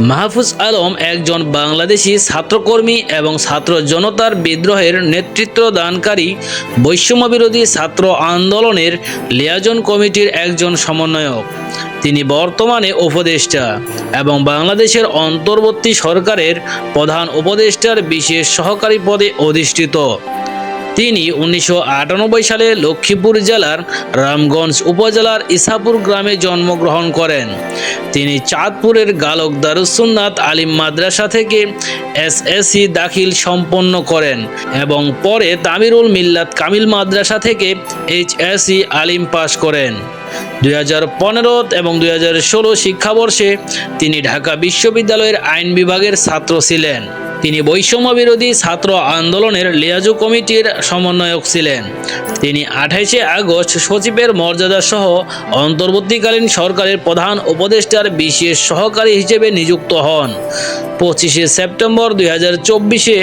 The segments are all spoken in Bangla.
মাহফুজ আলম একজন বাংলাদেশি ছাত্রকর্মী এবং ছাত্র জনতার বিদ্রোহের নেতৃত্ব দানকারী বৈষম্য বিরোধী ছাত্র আন্দোলনের লিয়াজন কমিটির একজন সমন্বয়ক। তিনি বর্তমানে উপদেষ্টা এবং বাংলাদেশের অন্তর্বর্তী সরকারের প্রধান উপদেষ্টার বিশেষ সহকারী পদে অধিষ্ঠিত। তিনি উনিশশো আটানব্বই সালে লক্ষ্মীপুর জেলার রামগঞ্জ উপজেলার ইসাপুর গ্রামে জন্মগ্রহণ করেন। তিনি চাঁদপুরের গালক দারুসুন্নাত আলিম মাদ্রাসা থেকে এসএসসি দাখিল সম্পন্ন করেন এবং পরে তামিরুল মিল্লাত কামিল মাদ্রাসা থেকে এইচএসসি আলিম পাশ করেন। দুই হাজার পনেরো এবং দুই হাজার ষোলো শিক্ষাবর্ষে তিনি ঢাকা বিশ্ববিদ্যালয়ের আইন বিভাগের ছাত্র ছিলেন। তিনি বৈষম্য বিরোধী ছাত্র আন্দোলনের লিয়াজু কমিটির সমন্বয়ক ছিলেন। তিনি আঠাইশে আগস্ট সচিবের মর্যাদা সহ অন্তর্বর্তীকালীন সরকারের প্রধান উপদেষ্টার বিশেষ সহকারী হিসেবে নিযুক্ত হন। পঁচিশে সেপ্টেম্বর দুই হাজার চব্বিশে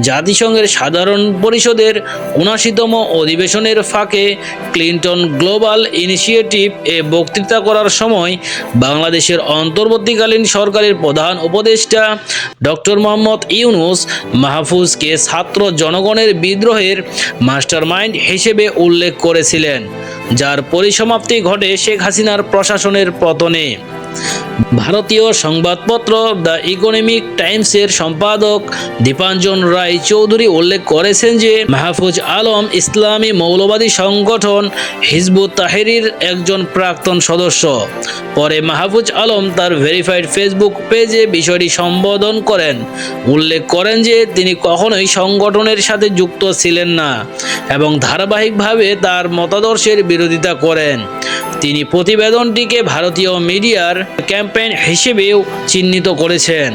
জাতিসংঘের সাধারণ পরিষদের উনাশিতম অধিবেশনের ফাঁকে ক্লিন্টন গ্লোবাল ইনিশিয়েটিভ এ বক্তৃতা করার সময় বাংলাদেশের অন্তর্বর্তীকালীন সরকারের প্রধান উপদেষ্টা ডক্টর মোহাম্মদ ইউনুস মাহফুজকে ছাত্র জনগণের বিদ্রোহের মাস্টারমাইন্ড হিসেবে উল্লেখ করেছিলেন, যার পরিসমাপ্তি ঘটে শেখ হাসিনার প্রশাসনের পতনে। ভারতীয় সংবাদপত্র দ্য ইকোনমিক টাইমসের সম্পাদক দীপাঞ্জন রায় চৌধুরী উল্লেখ করেছেন যে মাহফুজ আলম ইসলামী মৌলবাদী সংগঠন হিজবুত তাহেরির একজন প্রাক্তন সদস্য। পরে মাহফুজ আলম তার ভেরিফাইড ফেসবুক পেজে বিষয়টি সম্বোধন করেন। উল্লেখ করেন যে তিনি কখনোই সংগঠনের সাথে যুক্ত ছিলেন না এবং ধারাবাহিকভাবে তার মতাদর্শের বিরোধিতা করেন। তিনি প্রতিবেদনটিকে ভারতীয় মিডিয়ার ক্যাম্পেইন হিসেবেও চিহ্নিত করেছেন।